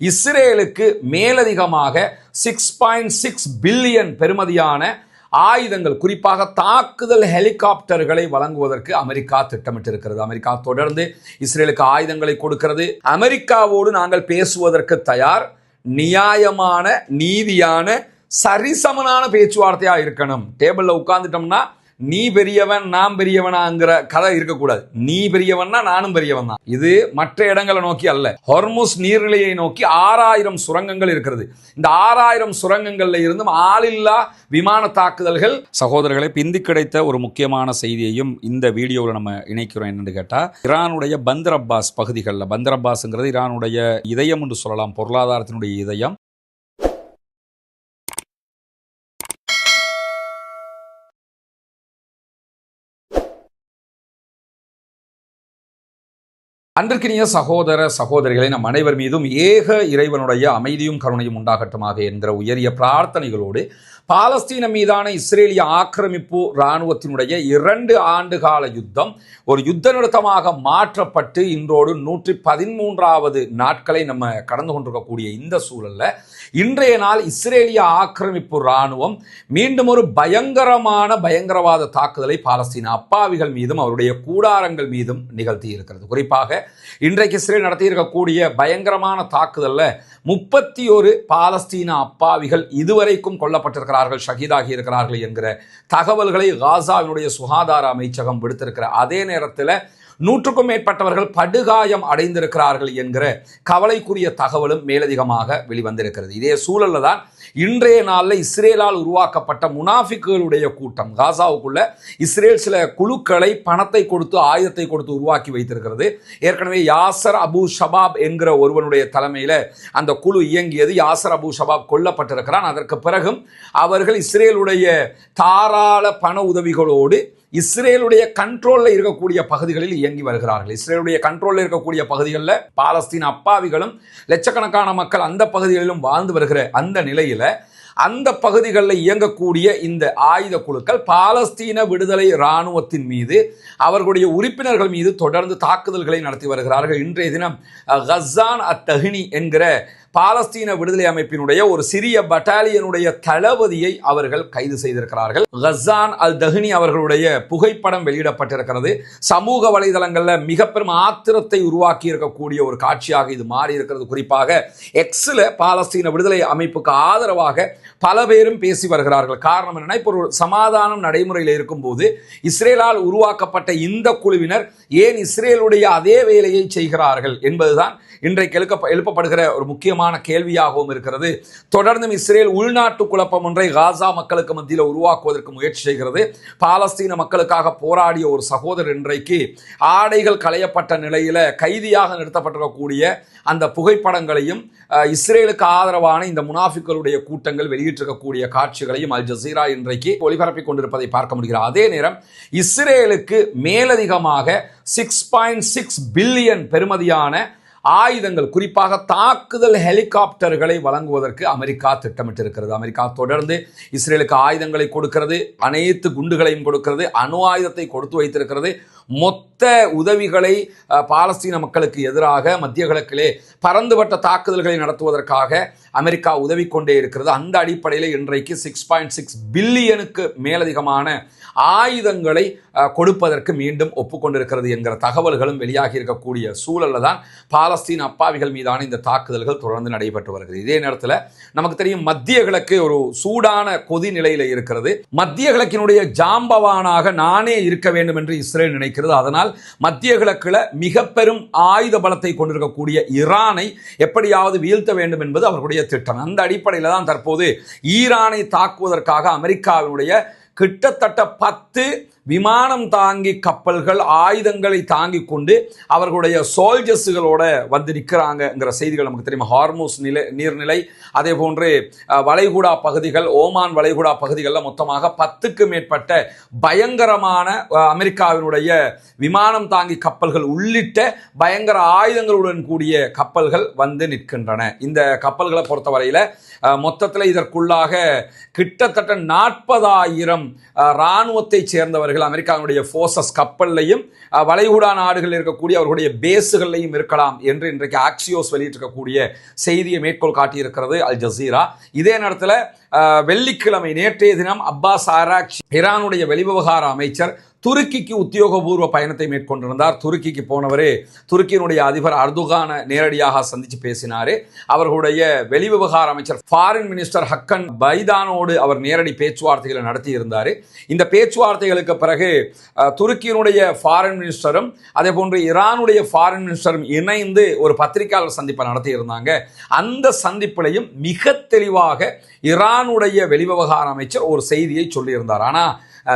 இஸ்ரேலுக்கு மேலதிகமாக six point six billion பெறுமதியான ஆயுதங்கள் குறிப்பாக தாக்குதல் ஹெலிகாப்டர்களை வழங்குவதற்கு அமெரிக்கா திட்டமிட்டிருக்கிறது. அமெரிக்கா தொடர்ந்து இஸ்ரேலுக்கு ஆயுதங்களை கொடுக்கிறது. அமெரிக்காவோடு நாங்கள் பேசுவதற்கு தயார் நியாயமான நீதியான சரிசமனான பேச்சுவார்த்தையாக இருக்கணும். டேபிளில் உட்கார்ந்துட்டோம்னா நீ பெரியவன் நான் பெரியவனாங்கிற கதை இருக்கக்கூடாது. நீ பெரியவன்னா நானும் பெரியவன் தான். இது மற்ற இடங்களை நோக்கி அல்ல. ஹொர்முஸ் நீர்நிலையை நோக்கி ஆறாயிரம் சுரங்கங்கள் இருக்கிறது. இந்த ஆறாயிரம் சுரங்கங்கள்ல இருந்தும் ஆளில்லா விமான தாக்குதல்கள். சகோதரர்களை பிந்தி கிடைத்த ஒரு முக்கியமான செய்தியையும் இந்த வீடியோவில் நம்ம இணைக்கிறோம் என்னன்னு கேட்டால் ஈரானுடைய பந்தர் அப்பாஸ் பகுதிகளில் பந்தர் அப்பாஸ்ங்கிறது ஈரானுடைய இதயம் என்று சொல்லலாம் பொருளாதாரத்தினுடைய இதயம். அன்றிற்கினிய சகோதர சகோதரிகளை நம் அனைவர் மீதும் ஏக இறைவனுடைய அமைதியும் கருணையும் உண்டாகட்டுமாக என்கிற உயரிய பிரார்த்தனைகளோடு பாலஸ்தீன மீதான இஸ்ரேலிய ஆக்கிரமிப்பு இராணுவத்தினுடைய இரண்டு ஆண்டு கால யுத்தம் ஒரு யுத்த நிறுத்தமாக மாற்றப்பட்டு இன்றோடு நூற்றி பதிமூன்றாவது நாட்களை நம்ம கடந்து கொண்டிருக்கக்கூடிய இந்த சூழலில் இன்றைய நாள் இஸ்ரேலிய ஆக்கிரமிப்பு இராணுவம் மீண்டும் ஒரு பயங்கரமான பயங்கரவாத தாக்குதலை பாலஸ்தீன அப்பாவிகள் மீதும் அவருடைய கூடாரங்கள் மீதும் நிகழ்த்தி இருக்கிறது. குறிப்பாக இன்றைக்கு இஸ்ரேல் நடத்தியிருக்கக்கூடிய பயங்கரமான தாக்குதலில் முப்பத்தி ஒரு பாலஸ்தீன அப்பாவிகள் இதுவரைக்கும் கொல்லப்பட்டிருக்கிறார்கள் ஷஹீதாகி இருக்கிறார்கள் என்கிற தகவல்களை காசாவினுடைய சுகாதார அமைச்சகம் விடுத்திருக்கிற அதே நேரத்தில் நூற்றுக்கும் மேற்பட்டவர்கள் படுகாயம் அடைந்திருக்கிறார்கள் என்கிற கவலைக்குரிய தகவலும் மேலதிகமாக வெளிவந்திருக்கிறது. இதே சூழலில் தான் இன்றைய நாளில் இஸ்ரேலால் உருவாக்கப்பட்ட முனாஃபிக்குகளுடைய கூட்டம் காசாவுக்குள்ள இஸ்ரேல் சில குழுக்களை பணத்தை கொடுத்து ஆயுதத்தை கொடுத்து உருவாக்கி வைத்திருக்கிறது. ஏற்கனவே யாசர் அபு ஷபாப் என்கிற ஒருவனுடைய தலைமையில் அந்த குழு இயங்கியது. யாசர் அபு ஷபாப் கொல்லப்பட்டிருக்கிறான். அதற்கு பிறகும் அவர்கள் இஸ்ரேலுடைய தாராள பண உதவிகளோடு இஸ்ரேலுடைய கண்ட்ரோலில் இருக்கக்கூடிய பகுதிகளில் இயங்கி வருகிறார்கள். இஸ்ரேலுடைய கண்ட்ரோலில் இருக்கக்கூடிய பகுதிகளில் பாலஸ்தீன அப்பாவிகளும் லட்சக்கணக்கான மக்கள் அந்த பகுதிகளிலும் வாழ்ந்து வருகிற அந்த நிலையில் அந்த பகுதிகளில் இயங்கக்கூடிய இந்த ஆயுத குழுக்கள் பாலஸ்தீன விடுதலை இராணுவத்தின் மீது அவர்களுடைய உறுப்பினர்கள் மீது தொடர்ந்து தாக்குதல்களை நடத்தி வருகிறார்கள். இன்றைய தினம் கசான் அத்தஹினி என்கிற பாலஸ்தீன விடுதலை அமைப்பினுடைய ஒரு சிறிய பட்டாலியனுடைய தளபதியை அவர்கள் கைது செய்திருக்கிறார்கள். ஹசான் அல் தஹினி அவர்களுடைய புகைப்படம் வெளியிடப்பட்டிருக்கிறது. சமூக வலைதளங்களில் மிக பெரும் ஆத்திரத்தை உருவாக்கி இருக்கக்கூடிய ஒரு காட்சியாக இது மாறி இருக்கிறது குறிப்பாக எக்ஸில் பாலஸ்தீன விடுதலை அமைப்புக்கு ஆதரவாக பல பேரும் பேசி வருகிறார்கள். காரணம் என்னன்னா இப்போ ஒரு சமாதானம் நடைமுறையில் இருக்கும்போது இஸ்ரேலால் உருவாக்கப்பட்ட இந்த குழுவினர் ஏன் இஸ்ரேலுடைய அதே வேலையை செய்கிறார்கள் என்பதுதான் இன்றைக்கு எழுப்ப எழுப்பப்படுகிற ஒரு முக்கியமான கேள்வியாகவும் இருக்கிறது. தொடர்ந்தும் இஸ்ரேல் உள்நாட்டு குழப்பம் ஒன்றை காசா மக்களுக்கு மத்தியில் உருவாக்குவதற்கு முயற்சி செய்கிறது. பாலஸ்தீன மக்களுக்காக போராடிய ஒரு சகோதரர் இன்றைக்கு ஆடைகள் களையப்பட்ட நிலையில் கைதியாக நிறுத்தப்பட்டிருக்கக்கூடிய அந்த புகைப்படங்களையும் இஸ்ரேலுக்கு ஆதரவான இந்த முனாஃபிக்களுடைய கூட்டங்கள் வெளியிட்டிருக்கக்கூடிய காட்சிகளையும் அல் ஜசீரா இன்றைக்கு ஒளிபரப்பிக் கொண்டிருப்பதை பார்க்க முடிகிறது. அதே நேரம் இஸ்ரேலுக்கு மேலதிகமாக சிக்ஸ் பாயிண்ட் சிக்ஸ் பில்லியன் பெறுமதியான ஆயுதங்கள் குறிப்பாக தாக்குதல் ஹெலிகாப்டர்களை வழங்குவதற்கு அமெரிக்கா திட்டமிட்டிருக்கிறது. அமெரிக்கா தொடர்ந்து இஸ்ரேலுக்கு ஆயுதங்களை கொடுக்கிறது அனைத்து குண்டுகளையும் கொடுக்கிறது அணு ஆயுதத்தை கொடுத்து வைத்திருக்கிறது. மொத்த உதவிகளை பாலஸ்தீன மக்களுக்கு எதிராக மத்திய கிழக்கிலே பரந்துபட்ட தாக்குதல்களை நடத்துவதற்காக அமெரிக்கா உதவி கொண்டே இருக்கிறது. அந்த அடிப்படையில் இன்றைக்கு சிக்ஸ் பாயிண்ட் சிக்ஸ் பில்லியனுக்கு மேலதிகமான ஆயுதங்களை கொடுப்பதற்கு மீண்டும் ஒப்புக்கொண்டிருக்கிறது என்கிற தகவல்களும் வெளியாகி இருக்கக்கூடிய சூழல்ல தான் பாலஸ்தீன் அப்பாவிகள் மீதான இந்த தாக்குதல்கள் தொடர்ந்து நடைபெற்று வருகிறது. இதே நேரத்தில் நமக்கு தெரியும் மத்திய கிழக்கு ஒரு சூடான கொதி நிலையில் இருக்கிறது. மத்திய கிழக்கினுடைய ஜாம்பவானாக நானே இருக்க வேண்டும் என்று இஸ்ரேல் நினைக்கிறது. அதனால் மத்திய கிழக்கில் மிக பெரும் ஆயுத பலத்தை கொண்டிருக்கக்கூடிய ஈரானை எப்படியாவது வீழ்த்த வேண்டும் என்பது அவர்களுடைய திட்டம். அந்த அடிப்படையில் தான் தற்போது ஈரானை தாக்குவதற்காக அமெரிக்காவினுடைய கிட்டத்தட்ட பத்து விமானம் தாங்கி கப்பல்கள் ஆயுதங்களை தாங்கி கொண்டு அவர்களுடைய சோல்ஜர்ஸுகளோட வந்து நிற்கிறாங்கங்கிற செய்திகள் நமக்கு தெரியும்? ஹார்மோஸ் நிலை நீர்நிலை அதே போன்று வளைகுடா பகுதிகள் ஓமான் வளைகுடா பகுதிகளில் மொத்தமாக பத்துக்கு மேற்பட்ட பயங்கரமான அமெரிக்காவினுடைய விமானம் தாங்கி கப்பல்கள் உள்ளிட்ட பயங்கர ஆயுதங்களுடன் கூடிய கப்பல்கள் வந்து நிற்கின்றன. இந்த கப்பல்களை பொறுத்தவரையில் மொத்தத்தில் இதற்குள்ளாக கிட்டத்தட்ட நாற்பதாயிரம் இராணுவத்தை சேர்ந்தவர்கள் அவர்கள் அமெரிக்காவுடைய ஃபோர்ஸஸ் கப்பல்லையும் வளைகுடா நாடுகளில் இருக்கக்கூடிய அவர்களுடைய பேஸுகள்லையும் இருக்கலாம் என்று இன்றைக்கு ஆக்சியோஸ் வெளியிட்டிருக்கக்கூடிய செய்தியை மேற்கோள் காட்டியிருக்கிறது அல் ஜசீரா. இதே நேரத்தில் வெள்ளிக்கிழமை நேற்றைய தினம் அப்பாஸ் ஆராக்ஷி ஈரானுடைய வெளிவிவகார அமைச்சர் துருக்கிக்கு உத்தியோகபூர்வ பயணத்தை மேற்கொண்டிருந்தார். துருக்கிக்கு போனவரே துருக்கியினுடைய அதிபர் அர்துகானை நேரடியாக சந்தித்து பேசினார். அவர்களுடைய வெளிவிவகார அமைச்சர் ஃபாரின் மினிஸ்டர் ஹக்கன் பைதானோடு அவர் நேரடி பேச்சுவார்த்தைகளை நடத்தி இருந்தார் இந்த பேச்சுவார்த்தைகளுக்கு பிறகு துருக்கியினுடைய ஃபாரின் மினிஸ்டரும் அதே போன்று ஈரானுடைய ஃபாரின் மினிஸ்டரும் இணைந்து ஒரு பத்திரிகையாளர் சந்திப்பை நடத்தியிருந்தாங்க. அந்த சந்திப்பிலையும் மிக தெளிவாக ஈரானுடைய வெளிவிவகார அமைச்சர் ஒரு செய்தியை சொல்லியிருந்தார். ஆனால்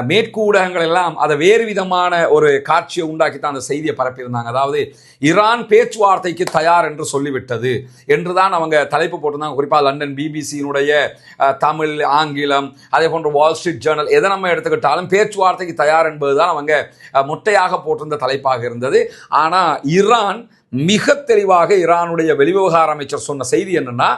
மேற்கு ஊடகங்கள் எல்லாம் அதை வேறு விதமான ஒரு காட்சியை உண்டாக்கி தான் அந்த செய்தியை பரப்பியிருந்தாங்க. அதாவது ஈரான் பேச்சுவார்த்தைக்கு தயார் என்று சொல்லிவிட்டது என்று தான் அவங்க தலைப்பு போட்டிருந்தாங்க. குறிப்பாக லண்டன் பிபிசியினுடைய தமிழ் ஆங்கிலம் அதே போன்ற வால் ஸ்ட்ரீட் ஜேர்னல் எதை நம்ம எடுத்துக்கிட்டாலும் பேச்சுவார்த்தைக்கு தயார் என்பதுதான் அவங்க முட்டையாக மொட்டையாக போட்டிருந்த தலைப்பாக இருந்தது. ஆனால் ஈரான் மிக தெளிவாக ஈரானுடைய வெளிவிவகார அமைச்சர் சொன்ன செய்தி என்னன்னா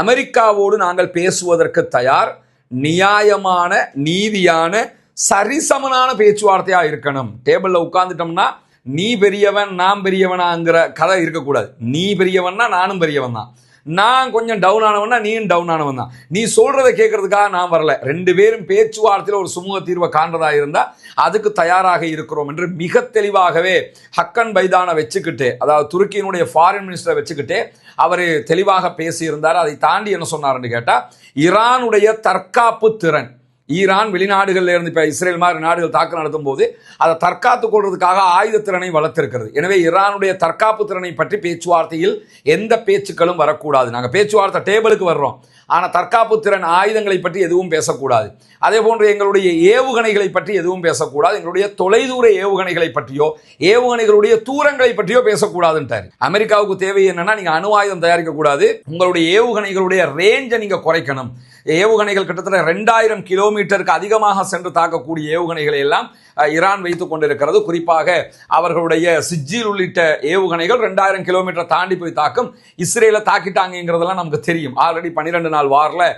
அமெரிக்காவோடு நாங்கள் பேசுவதற்கு தயார் நியாயமான நீதியான சரிசமனான பேச்சுவார்த்தையா இருக்கணும். டேபிள்ல உட்கார்ந்துட்டோம்னா நீ பெரியவன் நான் பெரியவனாங்கிற கதை இருக்கக்கூடாது. நீ பெரியவன்னா நானும் பெரியவன் தான். நான் கொஞ்சம் டவுன் ஆனவனா நீயும் டவுன் ஆனவன் தான். நீ சொல்றதை கேட்கறதுக்காக நான் வரல. ரெண்டு பேரும் பேச்சுவார்த்தையில் ஒரு சுமூக தீர்வை காண்றதா இருந்தா அதுக்கு தயாராக இருக்கிறோம் என்று மிக தெளிவாகவே ஹக்கன் பைதானை வச்சுக்கிட்டு அதாவது துருக்கியினுடைய ஃபாரின் மினிஸ்டரை வச்சுக்கிட்டு அவர் தெளிவாக பேசியிருந்தார். அதை தாண்டி என்ன சொன்னார்னு கேட்டால் ஈரானுடைய தற்காப்பு திறன். ஈரான் வெளிநாடுகளில் இருந்து இப்போ இஸ்ரேல் மாதிரி நாடுகள் தாக்கு நடத்தும் போது அதை தற்காத்துக் கொள்வதற்காக ஆயுத திறனை வளர்த்திருக்கிறது. எனவே ஈரானுடைய தற்காப்பு திறனை பற்றி பேச்சுவார்த்தையில் எந்த பேச்சுக்களும் வரக்கூடாது. நாங்கள் பேச்சுவார்த்தை டேபிளுக்கு வர்றோம். ஆனால் தற்காப்பு திறன் ஆயுதங்களை பற்றி எதுவும் பேசக்கூடாது. அதே போன்று எங்களுடைய ஏவுகணைகளை பற்றி எதுவும் பேசக்கூடாது. எங்களுடைய தொலைதூர ஏவுகணைகளை பற்றியோ ஏவுகணைகளுடைய தூரங்களை பற்றியோ பேசக்கூடாதுன்ட்டாரு. அமெரிக்காவுக்கு தேவை என்னன்னா நீங்கள் அணு ஆயுதம் தயாரிக்கக்கூடாது. உங்களுடைய ஏவுகணைகளுடைய ரேஞ்சை நீங்கள் குறைக்கணும். ஏவுகணைகள் கிட்டத்தட்ட ரெண்டாயிரம் கிலோமீட்டருக்கு அதிகமாக சென்று தாக்கக்கூடிய ஏவுகணைகளை எல்லாம் ஈரான் வைத்துக் கொண்டிருக்கிறது. குறிப்பாக அவர்களுடைய சிஜில் உள்ளிட்ட ஏவுகணைகள் ரெண்டாயிரம் கிலோமீட்டர் தாண்டி போய் தாக்கும் இஸ்ரேலை தாக்கிட்டாங்கிறதெல்லாம் நமக்கு தெரியும். ஆல்ரெடி பன்னிரெண்டு நாள் வாரில்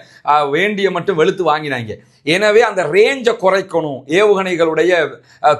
வேண்டிய மட்டும் வெளுத்து வாங்கினாங்க. எனவே அந்த ரேஞ்சை குறைக்கணும். ஏவுகணைகளுடைய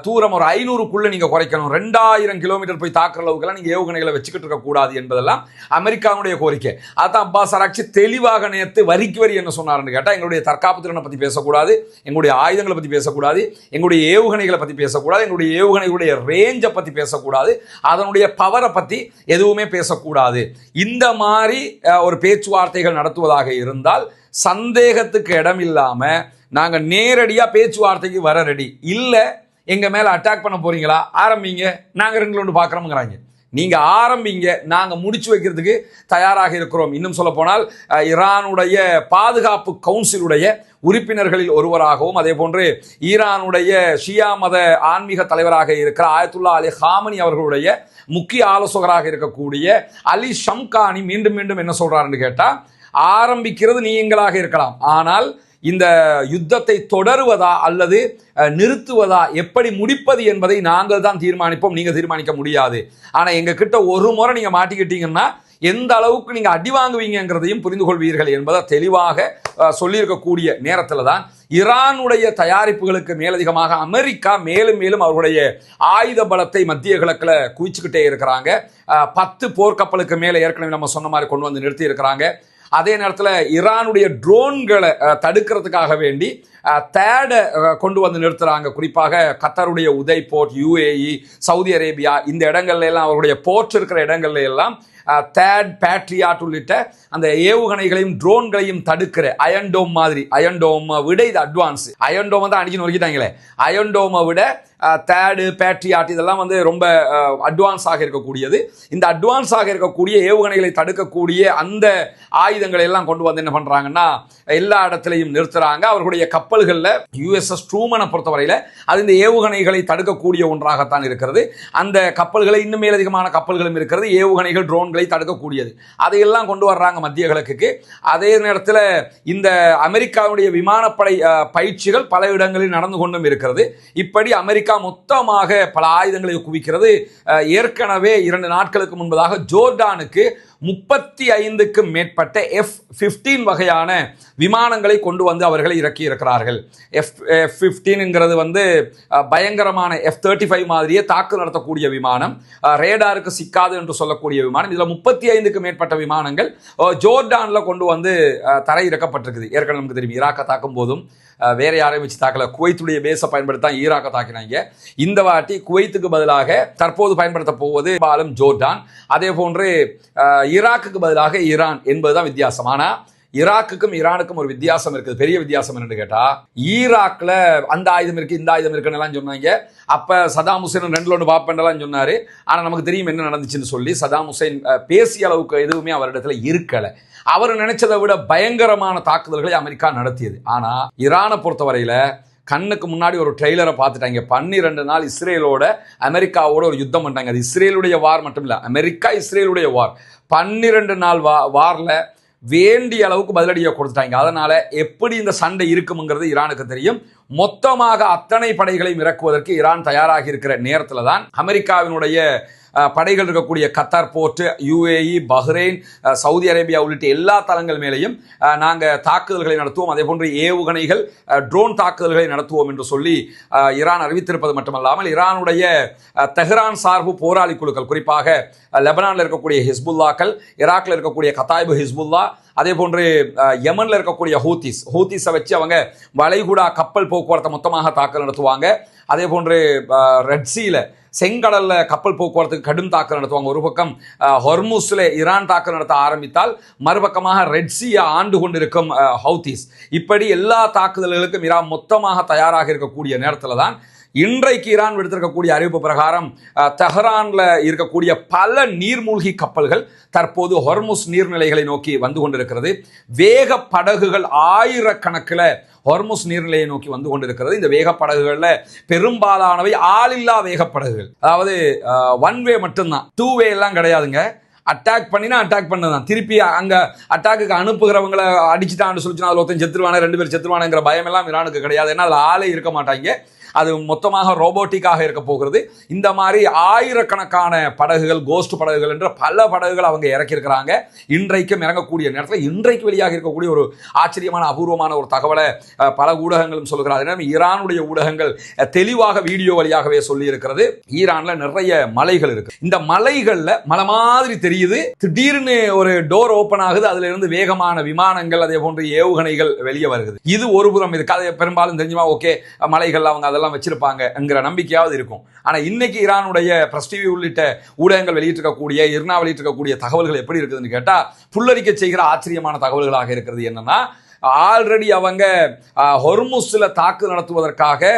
தூரம் ஒரு ஐநூறுக்குள்ளே நீங்கள் குறைக்கணும். ரெண்டாயிரம் கிலோமீட்டர் போய் தாக்குற அளவுக்குலாம் நீங்கள் ஏவுகணைகளை வச்சுக்கிட்டு இருக்கக்கூடாது என்பதெல்லாம் அமெரிக்காவுடைய கோரிக்கை. அதான் அப்பாஸ் ஆராய்ச்சி தெளிவாக நேற்று வரிக்கு வரி என்ன சொன்னார்னு கேட்டால் எங்களுடைய தற்காப்பு திறனை பற்றி பேசக்கூடாது எங்களுடைய ஆயுதங்களை பற்றி பேசக்கூடாது எங்களுடைய ஏவுகணைகள் பத்தி பேசக்கூடாது எங்களுடைய ஏவுகணைகளுடைய ரேஞ்சை பற்றி பேசக்கூடாது அதனுடைய பவரை பற்றி எதுவுமே பேசக்கூடாது. இந்த மாதிரி ஒரு பேச்சுவார்த்தைகள் நடத்துவதாக இருந்தால் சந்தேகத்துக்கு இடம் இல்லாமல் நாங்கள் நேரடியாக பேச்சுவார்த்தைக்கு வர ரெடி இல்லை எங்க மேலே அட்டாக் பண்ண போறீங்களா? ஆரம்பிங்க. நாங்கள் ரெண்டு ஒன்று பார்க்குறோமுங்கிறாங்க நீங்கள் ஆரம்பிங்க நாங்கள் முடிச்சு வைக்கிறதுக்கு தயாராக இருக்கிறோம். இன்னும் சொல்ல போனால் ஈரானுடைய பாதுகாப்பு கவுன்சிலுடைய உறுப்பினர்களில் ஒருவராகவும் அதே போன்று ஈரானுடைய ஷியா மத ஆன்மீக தலைவராக இருக்கிற ஆயத்துல்லா அலி ஹாமனி அவர்களுடைய முக்கிய ஆலோசகராக இருக்கக்கூடிய அலி ஷம்கானி மீண்டும் மீண்டும் என்ன சொல்றாருன்னு கேட்டால் ஆரம்பிக்கிறது நீங்களாக இருக்கலாம். ஆனால் இந்த யுத்தத்தை தொடருவதா அல்லது நிறுத்துவதா எப்படி முடிப்பது என்பதை நாங்கள் தான் தீர்மானிப்போம். நீங்கள் தீர்மானிக்க முடியாது. ஆனால் எங்க கிட்ட ஒரு முறை நீங்கள் மாட்டிக்கிட்டீங்கன்னா எந்த அளவுக்கு நீங்கள் அடி வாங்குவீங்கிறதையும் புரிந்து கொள்வீர்கள் என்பதை தெளிவாக சொல்லியிருக்கக்கூடிய நேரத்தில் தான் ஈரானுடைய தயாரிப்புகளுக்கு மேலதிகமாக அமெரிக்கா மேலும் மேலும் அவருடைய ஆயுத பலத்தை மத்திய கிழக்கில் குவிச்சுக்கிட்டே இருக்கிறாங்க. பத்து போர்க்கப்பலுக்கு மேலே ஏற்கனவே நம்ம சொன்ன மாதிரி கொண்டு வந்து நிறுத்தி இருக்கிறாங்க அதே நேரத்தில் ஈரானுடைய ட்ரோன்களை தடுக்கிறதுக்காக வேண்டி தேடை கொண்டு வந்து நிறுத்துறாங்க. குறிப்பாக கத்தருடைய உதய் போர்ட் யுஏஇ சவுதி அரேபியா இந்த இடங்கள்ல எல்லாம் அவருடைய போர்ட் இருக்கிற இடங்கள்ல எல்லாம் தேட் பேட்ரியாட் உள்ளிட்ட அந்த ஏவுகணைகளையும் ட்ரோன்களையும் தடுக்கிற அயன்டோம் மாதிரி அயன்டோம் விட இது அட்வான்ஸ் அயன்டோம் தான் அடிச்சு நொறுக்கிட்டாங்களே அயன்டோமை விட தேடு பேட்ரியாட் இதெல்லாம் வந்து ரொம்ப அட்வான்ஸ் ஆக இருக்கக்கூடியது. இந்த அட்வான்ஸ் ஆக இருக்கக்கூடிய ஏவுகணைகளை தடுக்கக்கூடிய அந்த ஆயுதங்களை எல்லாம் கொண்டு வந்து என்ன பண்ணுறாங்கன்னா எல்லா இடத்துலையும் நிறுத்துறாங்க. அவர்களுடைய கப்பல்களில் யுஎஸ்எஸ் ட்ரூமனை பொறுத்தவரையில் அது இந்த ஏவுகணைகளை தடுக்கக்கூடிய ஒன்றாகத்தான் இருக்கிறது. அந்த கப்பல்களை இன்னும் மேலதிகமான கப்பல்களும் இருக்கிறது. ஏவுகணைகள் ட்ரோன்களை தடுக்கக்கூடியது. அதையெல்லாம் கொண்டு வர்றாங்க மத்திய கிழக்குக்கு. அதே நேரத்தில் இந்த அமெரிக்காவுடைய விமானப்படை பயிற்சிகள் பல இடங்களில் நடந்து கொண்டும் இருக்கிறது. இப்படி அமெரிக்கா மொத்தமாக பல ஆயுதங்களை குவிக்கிறது. ஏற்கனவே இரண்டு நாட்களுக்கு முன்பதாக ஜோர்டானுக்கு முப்பத்தி ஐந்துக்கும் மேற்பட்ட எஃப் ஃபிஃப்டீன் வகையான விமானங்களை கொண்டு வந்து அவர்களை இறக்கி இருக்கிறார்கள் எஃப் எஃப் ஃபிஃப்டீனுங்கிறது வந்து பயங்கரமான எஃப் தேர்ட்டி ஃபைவ் மாதிரியே தாக்கு நடத்தக்கூடிய விமானம். ரேடாருக்கு சிக்காது என்று சொல்லக்கூடிய விமானம். இதில் முப்பத்தி ஐந்துக்கு மேற்பட்ட விமானங்கள் ஜோர்டானில் ஜோர்டான்ல கொண்டு வந்து தரை இறக்கப்பட்டிருக்குது ஏற்கனவே நமக்கு தெரியும் ஈராக்கை தாக்கும் போதும். வேற யாரையும் வச்சு தாக்கல. குவைத்துடைய பேஸை பயன்படுத்தி தான் ஈராக்கை தாக்கினாங்க. இந்த வாட்டி குவைத்துக்கு பதிலாக தற்போது பயன்படுத்த போவது பாலும் ஜோர்டான். அதே போன்று அஹ், ஈராக்குக்கு பதிலாக ஈரான் என்பதுதான் வித்தியாசம். ஆனால் ஈராக்குக்கும் ஈரானுக்கும் ஒரு வித்தியாசம் இருக்குது. பெரிய வித்தியாசம் என்னன்னு கேட்டால் ஈராக்கில் அந்த ஆயுதம் இருக்கு இந்த ஆயுதம் இருக்குன்னு எல்லாம் சொன்னாங்க. அப்போ சதாம் ஹுசேன் ரெண்டு ஒன்று பாப்பேன்லாம் சொன்னார். ஆனால் நமக்கு தெரியும் என்ன நடந்துச்சுன்னு சொல்லி சதாம் ஹுசேன் பேசிய அளவுக்கு எதுவுமே அவரிடத்துல இருக்கலை. அவர் நினைச்சதை விட பயங்கரமான தாக்குதல்களை அமெரிக்கா நடத்தியது. ஆனால் ஈரானை பொறுத்தவரையில் கண்ணுக்கு முன்னாடி ஒரு ட்ரெய்லரை பார்த்துட்டாங்க. பன்னிரெண்டு நாள் இஸ்ரேலோட அமெரிக்காவோட ஒரு யுத்தம் பண்ணாங்க அது இஸ்ரேலுடைய வார் மட்டும் இல்லை அமெரிக்கா இஸ்ரேலுடைய வார். பன்னிரெண்டு நாள் வா வாரில் வேண்டிய அளவுக்கு பதிலடியை கொடுத்துட்டாங்க. அதனால் எப்படி இந்த சண்டை இருக்குங்கிறது ஈரானுக்கு தெரியும். மொத்தமாக அத்தனை படைகளையும் இறக்குவதற்கு ஈரான் தயாராகி இருக்கிற நேரத்தில் தான் அமெரிக்காவினுடைய படைகள் இருக்கக்கூடிய கத்தார் போர்ட் யுஏஇ பஹ்ரைன் சவுதி அரேபியா உள்ளிட்ட எல்லா தளங்கள் மேலேயும் நாங்கள் தாக்குதல்களை நடத்துவோம். அதே போன்று ஏவுகணைகள் ட்ரோன் தாக்குதல்களை நடத்துவோம் என்று சொல்லி ஈரான் அறிவித்திருப்பது மட்டுமல்லாமல் ஈரானுடைய தெஹ்ரான் சார்பு போராளி குழுக்கள் குறிப்பாக லெபனானில் இருக்கக்கூடிய ஹிஸ்புல்லாக்கள் ஈராக்கில் இருக்கக்கூடிய கத்தாய்பு ஹிஸ்புல்லா அதே போன்று யமனில் இருக்கக்கூடிய ஹூத்திஸ் ஹூத்திஸை வச்சு அவங்க வளைகுடா கப்பல் போக்குவரத்தை மொத்தமாக தாக்கல் நடத்துவாங்க. அதே போன்று ரெட்சியில் செங்கடல்ல கப்பல் போக்குவரத்துக்கு கடும் தாக்கல் நடத்துவாங்க. ஒரு பக்கம் அஹ், ஹொர்முஸ்ல ஈரான் தாக்கல் நடத்த ஆரம்பித்தால் மறுபக்கமாக ரெட் ஆண்டு கொண்டிருக்கும் ஹவுதீஸ். இப்படி எல்லா தாக்குதல்களுக்கும் ஈரான் மொத்தமாக தயாராக இருக்கக்கூடிய நேரத்தில் தான் இன்றைக்கு ஈரான் விடுத்திருக்கக்கூடிய அறிவிப்பு பிரகாரம் அஹ், இருக்கக்கூடிய பல நீர்மூழ்கி கப்பல்கள் தற்போது ஹொர்முஸ் நீர்நிலைகளை நோக்கி வந்து கொண்டிருக்கிறது. வேக படகுகள் ஆயிரக்கணக்கில் ஹொர்முஸ் நீர்நிலையை நோக்கி வந்து கொண்டிருக்கிறது. இந்த வேகப்படகுகளில் பெரும்பாலானவை ஆளில்லா வேகப்படகுகள். அதாவது ஒன் வே மட்டும்தான். டூ வே எல்லாம் கிடையாதுங்க. அட்டாக் பண்ணினா அட்டாக் பண்ணதான் திருப்பி அங்க அட்டாக்குக்கு அனுப்புகிறவங்களை அடிச்சுட்டான்னு சொல்லிச்சுனா அதில் ஒருத்தன் செத்துருவானே ரெண்டு பேர் செத்துருவானுங்கிற பயம் எல்லாம் ஈரானுக்கு கிடையாது. ஏன்னா அதில் ஆளே இருக்க மாட்டாங்க. அது மொத்தமாக ரோபோட்டிக்காக இருக்க போகிறது. இந்த மாதிரி ஆயிரக்கணக்கான படகுகள் கோஸ்ட் படகுகள் என்ற பல படகுகள் அவங்க இறக்கியிருக்கிறாங்க. இன்றைக்கும் இறங்கக்கூடிய நேரத்தில் இன்றைக்கு வெளியாக இருக்கக்கூடிய ஒரு ஆச்சரியமான அபூர்வமான ஒரு தகவலை பல ஊடகங்களும் சொல்கிறார் ஈரானுடைய ஊடகங்கள் தெளிவாக வீடியோ வழியாகவே சொல்லி இருக்கிறது ஈரான்ல நிறைய மலைகள் இருக்கு. இந்த மலைகள்ல மலை மாதிரி தெரியுது. திடீர்னு ஒரு டோர் ஓபன் ஆகுது. அதுல இருந்து வேகமான விமானங்கள் அதே போன்ற ஏவுகணைகள் வெளியே வருகிறது இது ஒரு புறம். இருக்கு அது பெரும்பாலும் தெரிஞ்சுமா? ஓகே மலைகள் அவங்க இதெல்லாம் வச்சிருப்பாங்கங்கிற நம்பிக்கையாவது இருக்கும். ஆனால் இன்னைக்கு ஈரானுடைய பிரஸ் டிவி உள்ளிட்ட ஊடகங்கள் வெளியிட்டிருக்கக்கூடிய இர்னா வெளியிட்டிருக்கக்கூடிய தகவல்கள் எப்படி இருக்குதுன்னு கேட்டால் புல்லரிக்க செய்கிற ஆச்சரியமான தகவல்களாக இருக்கிறது. என்னன்னா ஆல்ரெடி அவங்க ஹொர்முஸ்ல தாக்கு நடத்துவதற்காக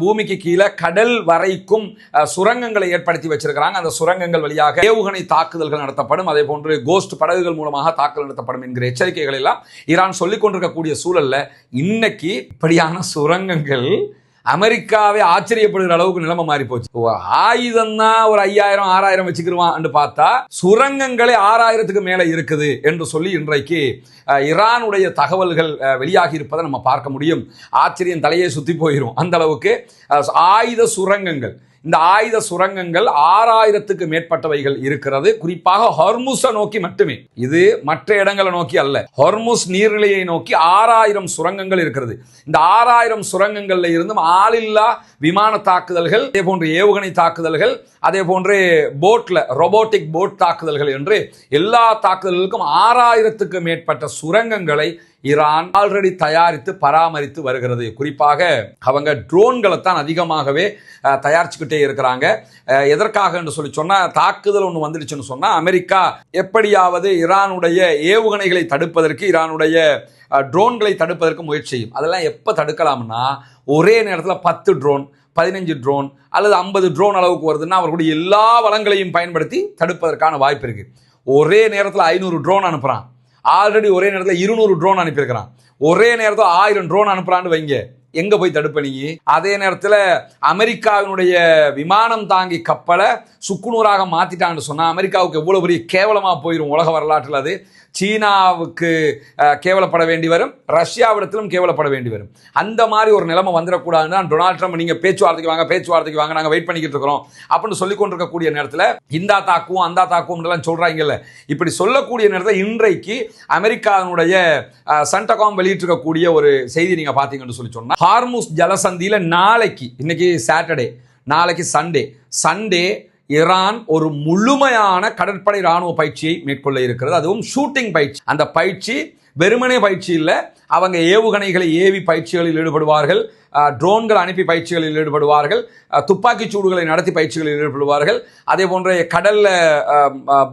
பூமிக்கு கீழே கடல் வரைக்கும் சுரங்கங்களை ஏற்படுத்தி வச்சிருக்கிறாங்க. அந்த சுரங்கங்கள் வழியாக ஏவுகணை தாக்குதல்கள் நடத்தப்படும். அதே போன்று கோஸ்ட் படகுகள் மூலமாக தாக்குதல் நடத்தப்படும் என்கிற எச்சரிக்கைகள் எல்லாம் ஈரான் சொல்லிக் கொண்டிருக்கக்கூடிய சூழல்ல இன்னைக்கு இப்படியான சுரங்கங்கள் அமெரிக்காவே ஆச்சரியப்படுகிற அளவுக்கு நிலைமை மாறி போச்சு ஆயுதம் தான் ஒரு ஐயாயிரம் ஆறாயிரம் வச்சுக்கிருவான் பார்த்தா சுரங்கங்களே ஆறாயிரத்துக்கு மேல இருக்குது என்று சொல்லி இன்றைக்கு ஈரானுடைய தகவல்கள் அஹ், வெளியாகி இருப்பதை நம்ம பார்க்க முடியும். ஆச்சரியம் தலையை சுத்தி போயிடும் அந்த அளவுக்கு ஆயுத சுரங்கங்கள் இந்த ஆயுத சுரங்கங்கள் ஆறாயிரத்துக்கு மேற்பட்டவைகள் இருக்கிறது. குறிப்பாக ஹொர்முஸை நோக்கி மட்டுமே. இது மற்ற இடங்களை நோக்கி அல்ல. ஹொர்முஸ் நீர்நிலையை நோக்கி ஆறாயிரம் சுரங்கங்கள் இருக்கிறது. இந்த ஆறாயிரம் சுரங்கங்கள்ல இருந்தும் ஆளில்லா விமான தாக்குதல்கள் அதே போன்று ஏவுகணை தாக்குதல்கள் அதே போன்று போட்ல ரொபோட்டிக் போட் தாக்குதல்கள் என்று எல்லா தாக்குதல்களுக்கும் ஆறாயிரத்துக்கு மேற்பட்ட சுரங்கங்களை ஈரான் ஆல்ரெடி தயாரித்து பராமரித்து வருகிறது. குறிப்பாக அவங்க ட்ரோன்களை தான் அதிகமாகவே தயாரிச்சுக்கிட்டே இருக்கிறாங்க. எதற்காக என்று சொல்லி சொன்னால் தாக்குதல் ஒன்று வந்துடுச்சுன்னு சொன்னால் அமெரிக்கா எப்படியாவது ஈரானுடைய ஏவுகணைகளை தடுப்பதற்கு ஈரானுடைய ட்ரோன்களை தடுப்பதற்கு முயற்சி செய்யும். அதெல்லாம் எப்போ தடுக்கலாம்னா ஒரே நேரத்தில் பத்து ட்ரோன் பதினஞ்சு ட்ரோன் அல்லது ஐம்பது ட்ரோன் அளவுக்கு வருதுன்னா அவர்களுடைய எல்லா வளங்களையும் பயன்படுத்தி தடுப்பதற்கான வாய்ப்பு இருக்குது ஒரே நேரத்தில் ஐநூறு ட்ரோன் அனுப்புகிறான் ஆல்ரெடி ஒரே நேரத்தில் இருநூறு ட்ரோன் அனுப்பியிருக்கிறான். ஒரே நேரத்தில் ஆயிரம் ட்ரோன் அனுப்புறான்னு வைங்க. எங்க போய் தடுப்பணிங்க அதே நேரத்தில் அமெரிக்காவினுடைய விமானம் தாங்கி கப்பலை சுக்குநூறாக மாத்திட்டான்னு சொன்னா அமெரிக்காவுக்கு எவ்வளவு பெரிய கேவலமா போயிடும் உலக வரலாற்றில் அது. சீனாவுக்கு கேவலப்பட வேண்டி வரும். ரஷ்யாவிடத்திலும் கேவலப்பட வேண்டி வரும். அந்த மாதிரி ஒரு நிலைமை வந்துடக்கூடாதுன்னு டொனால்ட் ட்ரம்ப் நீங்கள் பேச்சுவார்த்தைக்கு வாங்க பேச்சுவார்த்தைக்கு வாங்க நாங்கள் வெயிட் பண்ணிக்கிட்டு இருக்கிறோம் அப்படின்னு சொல்லி கொண்டிருக்கக்கூடிய நேரத்தில் இந்தா தாக்குவோம் அந்த தாக்குவோன்றெல்லாம் சொல்கிறாங்கல்ல இப்படி சொல்லக்கூடிய நேரத்தில் இன்றைக்கு அமெரிக்காவினுடைய சண்டகாம் வெளியிட்டிருக்கக்கூடிய ஒரு செய்தி நீங்கள் பார்த்தீங்கன்னு சொல்லி சொன்னால் ஹார்முஸ் ஜலசந்தியில் நாளைக்கு இன்னைக்கு சாட்டர்டே நாளைக்கு சண்டே சண்டே ஈரான் ஒரு முழுமையான கடற்படை ராணுவ பயிற்சியை மேற்கொள்ள இருக்கிறது. அதுவும் ஷூட்டிங் பயிற்சி. அந்த பயிற்சி வெறுமனே பயிற்சி இல்லை. அவங்க ஏவுகணைகளை ஏவி பயிற்சிகளில் ஈடுபடுவார்கள். ட்ரோன்கள் அனுப்பி பயிற்சிகளில் ஈடுபடுவார்கள். துப்பாக்கிச் சூடுகளை நடத்தி பயிற்சிகளில் ஈடுபடுவார்கள். அதே போன்ற கடலில்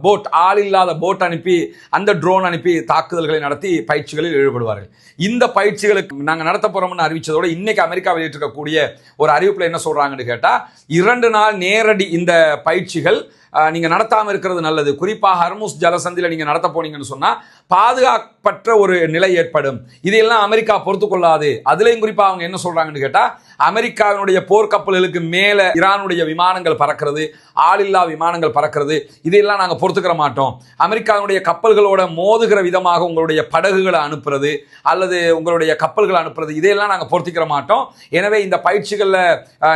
போட் ஆள் இல்லாத போட் அனுப்பி அந்த ட்ரோன் அனுப்பி தாக்குதல்களை நடத்தி பயிற்சிகளில் ஈடுபடுவார்கள். இந்த பயிற்சிகளுக்கு நாங்கள் நடத்த போகிறோம்னு அறிவித்ததோடு இன்னைக்கு அமெரிக்கா வெளியிட்டிருக்கக்கூடிய ஒரு அறிவிப்பில் என்ன சொல்கிறாங்கன்னு கேட்டால் இரண்டு நாள் நேரடி இந்த பயிற்சிகள் நீங்கள் நீங்க இருக்கிறது நல்லது. குறிப்பாக ஹர்முஸ் ஜலசந்தியில் நீங்கள் நடத்த போனீங்கன்னு சொன்னால் பாதுகாப்பற்ற ஒரு நிலை ஏற்படும். இதையெல்லாம் அமெரிக்கா பொறுத்துக்கொள்ளாது. அதுலேயும் குறிப்பாக அவங்க என்ன சொல்றாங்கன்னு கேட்டால் அமெரிக்காவினுடைய போர்க்கப்பல்களுக்கு மேலே ஈரானுடைய விமானங்கள் பறக்கிறது ஆளில்லா விமானங்கள் பறக்கிறது இதையெல்லாம் நாங்கள் பொறுத்துக்கிற மாட்டோம். அமெரிக்காவினுடைய கப்பல்களோட மோதுகிற விதமாக உங்களுடைய படகுகளை அனுப்புறது அல்லது உங்களுடைய கப்பல்களை அனுப்புறது இதையெல்லாம் நாங்கள் பொறுத்திக்கிற மாட்டோம். எனவே இந்த பயிற்சிகளில்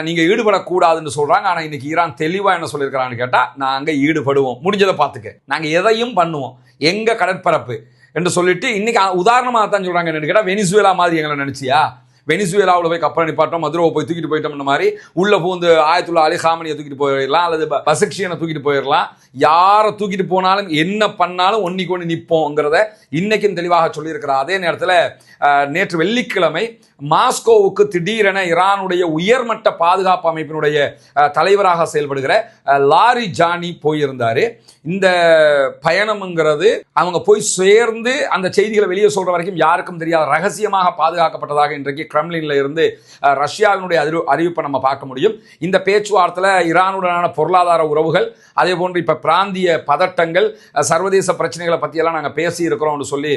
நீங்கள் ஈடுபடக்கூடாதுன்னு சொல்கிறாங்க ஆனால் இன்னைக்கு ஈரான் தெளிவாக என்ன சொல்லியிருக்கிறான்னு கேட்டால் நாங்கள் ஈடுபடுவோம். முடிஞ்சதை பார்த்துக்க. நாங்கள் எதையும் பண்ணுவோம். எங்கள் கடற்பரப்பு. என்று சொல்லிட்டு இன்னைக்கு உதாரணமாக தான் சொல்கிறாங்க என்னன்னு கேட்டால் வெனிசுவேலா மாதிரி எங்களை நினச்சியா? வெனிசுவேலாவில் போய் கப்பல் நிப்பாட்டோம் மதுரை போய் தூக்கிட்டு போயிட்டோம் மாதிரி உள்ள பூந்து ஆயத்துள்ள அலி ஹாமனியை தூக்கிட்டு போயிடலாம் அல்லது பசக்ஷியனை தூக்கிட்டு போயிடலாம். யாரை தூக்கிட்டு போனாலும் என்ன பண்ணாலும் ஒன்னிக்கு ஒன்று நிற்போங்கிறத இன்னைக்கும் தெளிவாக சொல்லியிருக்கிறார். அதே நேரத்தில் நேற்று வெள்ளிக்கிழமை மாஸ்கோவுக்கு திடீரென ஈரானுடைய உயர்மட்ட பாதுகாப்பு அமைப்பினுடைய தலைவராக செயல்படுகிற லாரி ஜானி போயிருந்தார். இந்த பயணம்ங்கிறது அவங்க போய் சேர்ந்து அந்த செய்திகளை வெளியே சொல்கிற வரைக்கும் யாருக்கும் தெரியாத ரகசியமாக பாதுகாக்கப்பட்டதாக இன்றைக்கு கிரெம்லின்ல இருந்து ரஷ்யாவினுடைய அறிவு அறிவிப்பை நம்ம பார்க்க முடியும். இந்த பேச்சுவார்த்தையில் ஈரானுடனான பொருளாதார உறவுகள் அதே போன்று இப்போ பிராந்திய பதட்டங்கள் சர்வதேச பிரச்சனைகளை பற்றியெல்லாம் நாங்கள் பேசி இருக்கிறோம்னு சொல்லி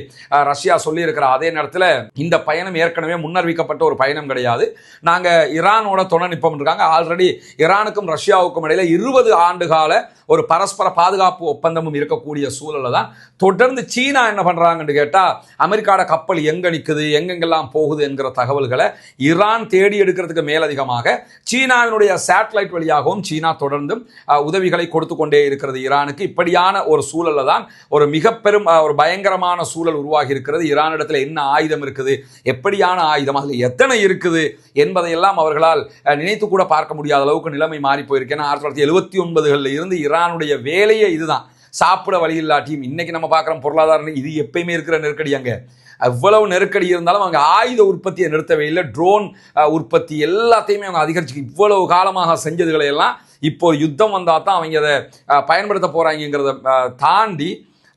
ரஷ்யா சொல்லியிருக்கிற அதே நேரத்தில் இந்த பயணம் ஏற்கனவே முன்னறிவிக்கப்பட்ட ஒரு பயணம் கிடையாது. நாங்கள் ஈரானோட துணை நிற்போம் இருக்காங்க. ஆல்ரெடி ஈரானுக்கும் ரஷ்யாவுக்கும் இடையில இருபது ஆண்டு கால ஒரு பரஸ்பர பாதுகாப்பு ஒப்பந்தமும் இருக்கக்கூடிய சூழல்ல தான் தொடர்ந்து சீனா என்ன பண்ணுறாங்கன்னு கேட்டால் அமெரிக்காவோட கப்பல் எங்கே நிற்குது எங்கெங்கெல்லாம் போகுது என்கிற தகவல்களை ஈரான் தேடி எடுக்கிறதுக்கு மேலதிகமாக சீனாவினுடைய சேட்டலைட் வழியாகவும் சீனா தொடர்ந்தும் உதவிகளை கொடுத்து கொண்டே இருக்கிறது ஈரானுக்கு இப்படியான ஒரு சூழல்ல தான் ஒரு மிக பெரும் ஒரு பயங்கரமான சூழல் உருவாகி இருக்கிறது. ஈரானிடத்தில் என்ன ஆயுதம் இருக்குது எப்படியான ஆயுதம் அதில் எத்தனை இருக்குது என்பதையெல்லாம் அவர்களால் நினைத்து கூட பார்க்க முடியாத அளவுக்கு நிலைமை மாறி போயிருக்கு. ஏன்னா ஆயிரத்தி தொள்ளாயிரத்தி எழுபத்தி ஒன்பதுகளில் இருந்து ஈரானுடைய வேலையே இதுதான். சாப்பிட வழி இல்லாட்டியும் இன்னைக்கு நம்ம பார்க்குறோம் பொருளாதார இது எப்பயுமே இருக்கிற நெருக்கடி அங்கே. அவ்வளவு நெருக்கடி இருந்தாலும் அவங்க ஆயுத உற்பத்தியை நிறுத்தவே இல்லை. ட்ரோன் உற்பத்தி எல்லாத்தையுமே அவங்க அதிகரிச்சு இவ்வளவு காலமாக செஞ்சதுகளை எல்லாம் இப்போ யுத்தம் வந்தால் தான் அவங்க அதை பயன்படுத்த போகிறாங்கிறத தாண்டி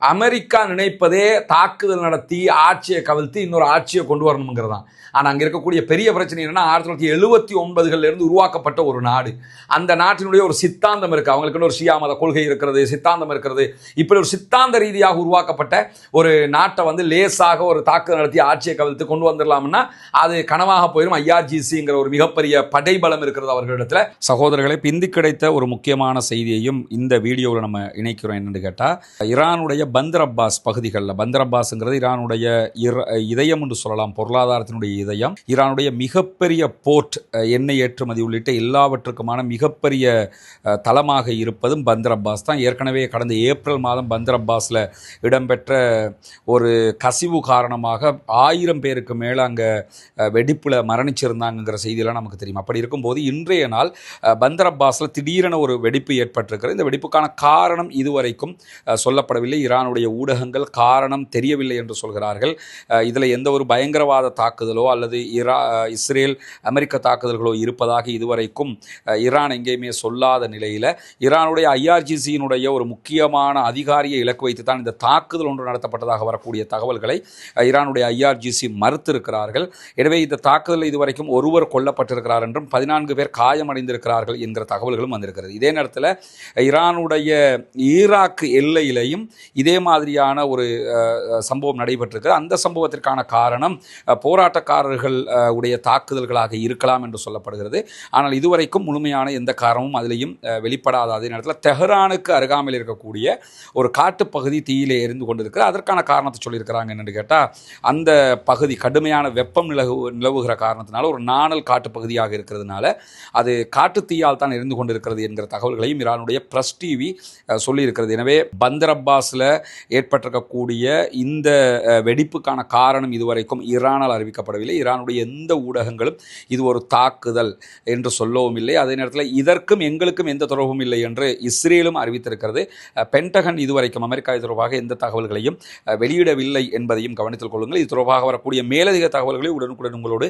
அமெரிக்கா நினைப்பதே தாக்குதல் நடத்தி ஆட்சியை கவிழ்த்து இன்னொரு ஆட்சியை கொண்டு வரணுங்கிறது தான் ஆனால் அங்கே இருக்கக்கூடிய பெரிய பிரச்சனை என்னென்னா ஆயிரத்தி தொள்ளாயிரத்தி எழுபத்தி ஒன்பதுகளிலிருந்து உருவாக்கப்பட்ட ஒரு நாடு. அந்த நாட்டினுடைய ஒரு சித்தாந்தம் இருக்குது அவங்களுக்குன்னு ஒரு ஷியா மத கொள்கை இருக்கிறது சித்தாந்தம் இருக்கிறது. இப்படி ஒரு சித்தாந்த ரீதியாக உருவாக்கப்பட்ட ஒரு நாட்டை வந்து லேசாக ஒரு தாக்குதல் நடத்தி ஆட்சியை கவிழ்த்து கொண்டு வந்துடலாம்னா அது கனவாக போயிடும் ஐஆர்ஜிசிங்கிற ஒரு மிகப்பெரிய படைபலம் இருக்கிறது அவர்களிடத்தில். சகோதரர்களை பிந்து கிடைத்த ஒரு முக்கியமான செய்தியையும் இந்த வீடியோவில் நம்ம இணைக்கிறோம் என்னென்னு கேட்டால் ஈரானுடைய பந்தர் அப்பாஸ் பகுதிகளில் பந்தர் அப்பாஸ்ங்கிறது ஈரானுடைய இர- இதயம் என்று சொல்லலாம் பொருளாதாரத்தினுடைய இதயம். ஈரானுடைய மிகப்பெரிய போர்ட் எண்ணெய் ஏற்றுமதி உள்ளிட்ட எல்லாவற்றுக்குமான மிகப்பெரிய தளமாக இருப்பதும் பந்தர் அப்பாஸ் தான். ஏற்கனவே கடந்த ஏப்ரல் மாதம் பந்தர் அப்பாஸில் இடம்பெற்ற ஒரு கசிவு காரணமாக ஆயிரம் பேருக்கு மேலே அங்கே வெடிப்பில் மரணிச்சிருந்தாங்கங்கிற செய்தியெல்லாம் நமக்கு தெரியும். அப்படி இருக்கும்போது இன்றைய நாள் பந்தர் அப்பாஸில் திடீரென ஒரு வெடிப்பு ஏற்பட்டிருக்கிறது. இந்த வெடிப்புக்கான காரணம் இதுவரைக்கும் சொல்லப்படவில்லை. ஈரான் ஈரானுடைய ஊடகங்கள் காரணம் தெரியவில்லை என்று சொல்கிறார்கள். இதில் எந்த ஒரு பயங்கரவாத தாக்குதலோ அல்லது ஈரா இஸ்ரேல் அமெரிக்க தாக்குதல்களோ இருப்பதாக இதுவரைக்கும் ஈரான் எங்கேயுமே சொல்லாத நிலையில் ஈரானுடைய ஐஆர்ஜிசியினுடைய ஒரு முக்கியமான அதிகாரியை இலக்கு வைத்து தான் இந்த தாக்குதல் ஒன்று நடத்தப்பட்டதாக வரக்கூடிய தகவல்களை ஈரானுடைய ஐஆர்ஜிசி மறுத்திருக்கிறார்கள். எனவே இந்த தாக்குதலில் இதுவரைக்கும் ஒருவர் கொல்லப்பட்டிருக்கிறார் என்றும் பதினான்கு பேர் காயமடைந்திருக்கிறார்கள் என்கிற தகவல்களும் வந்திருக்கிறது. இதே நேரத்தில் ஈரானுடைய ஈராக் எல்லையிலையும் இதே இதே மாதிரியான ஒரு சம்பவம் நடைபெற்றிருக்கு. அந்த சம்பவத்திற்கான காரணம் போராட்டக்காரர்கள் உடைய தாக்குதல்களாக இருக்கலாம் என்று சொல்லப்படுகிறது. ஆனால் இதுவரைக்கும் முழுமையான எந்த காரணமும் அதிலையும் வெளிப்படாத அதே நேரத்தில் தெஹரானுக்கு அருகாமையில் இருக்கக்கூடிய ஒரு காட்டுப்பகுதி தீயிலே எரிந்து கொண்டிருக்கு அதற்கான காரணத்தை சொல்லியிருக்கிறாங்க என்னென்னு கேட்டால் அந்த பகுதி கடுமையான வெப்பம் நிலவு நிலவுகிற காரணத்தினால ஒரு நாணல் காட்டுப்பகுதியாக இருக்கிறதுனால அது காட்டு தீயால் தான் எரிந்து கொண்டிருக்கிறது என்கிற தகவல்களையும் ஈரானுடைய பிரஸ் டிவி சொல்லியிருக்கிறது. எனவே பந்தர் அப்பாஸில் ஏற்பட்டிருக்கக்கூடிய இந்த வெடிப்புக்கான காரணம் இதுவரைக்கும் ஈரானால் அறிவிக்கப்படவில்லை. ஈரானுடைய எந்த ஊடகங்களும் இது ஒரு தாக்குதல் என்று சொல்லவும் இல்லை. அதே நேரத்தில் இதற்கும் எங்களுக்கும் எந்த தொடர்பும் இல்லை என்று இஸ்ரேலும் அறிவித்திருக்கிறது. பென்டகன் இதுவரைக்கும் அமெரிக்கா இது தொடர்பாக எந்த தகவல்களையும் வெளியிடவில்லை என்பதையும் கவனித்துக் கொள்ளுங்கள். இது தொடர்பாக வரக்கூடிய மேலதிக தகவல்களை உடனுக்குடன் உங்களோடு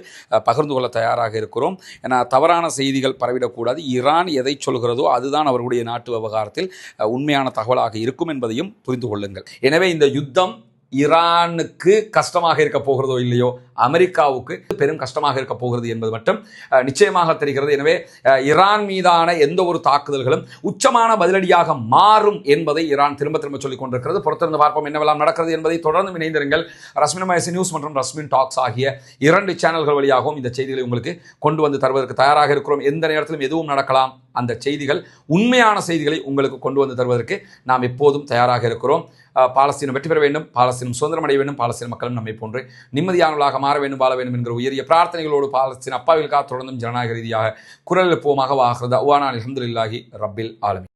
பகிர்ந்து கொள்ள தயாராக இருக்கிறோம். ஏன்னா தவறான செய்திகள் பரவிடக்கூடாது. ஈரான் எதை சொல்கிறதோ அதுதான் அவர்களுடைய நாட்டு விவகாரத்தில் உண்மையான தகவலாக இருக்கும் என்பதையும் புரிந்து கொள்ளுங்கள். எனவே இந்த யுத்தம் ஈரானுக்கு கஷ்டமாக இருக்க போகிறதோ இல்லையோ அமெரிக்காவுக்கு பெரும் கஷ்டமாக இருக்க போகிறது என்பது மட்டும் நிச்சயமாக தெரிகிறது. எனவே ஈரான் மீதான எந்த ஒரு தாக்குதல்களும் உச்சமான பதிலடியாக மாறும் என்பதை ஈரான் திரும்ப திரும்ப சொல்லிக் கொண்டிருக்கிறது. பொறுத்திருந்து பார்ப்போம் என்னவெல்லாம் நடக்கிறது என்பதை தொடர்ந்து இணைந்திருங்கள். ரஸ்மின் மயசி நியூஸ் மற்றும் ரஸ்மின் டாக்ஸ் ஆகிய இரண்டு சேனல்கள் வழியாகவும் இந்த செய்திகளை உங்களுக்கு கொண்டு வந்து தருவதற்கு தயாராக இருக்கிறோம். எந்த நேரத்திலும் எதுவும் நடக்கலாம். அந்த செய்திகள் உண்மையான செய்திகளை உங்களுக்கு கொண்டு வந்து தருவதற்கு நாம் எப்போதும் தயாராக இருக்கிறோம். பாலஸ்தீனம் வெற்றி பெற வேண்டும் பாலஸ்தீனம் சுதந்திரம் அடைய வேண்டும் பாலஸ்தீன மக்களும் நம்மை போன்று நிம்மதியானவர்களாக மாற வேண்டும் வாழ வேண்டும் என்கிற உயரிய பிரார்த்தனைகளோடு பாலஸ்தீன அப்பாவிற்காக தொடர்ந்தும் ஜனநாயக ரீதியாக குரல் எழுப்புவோமாக வாகிறது அவ்வானா அலமதுல்லாஹி ரப்பில் ஆலமி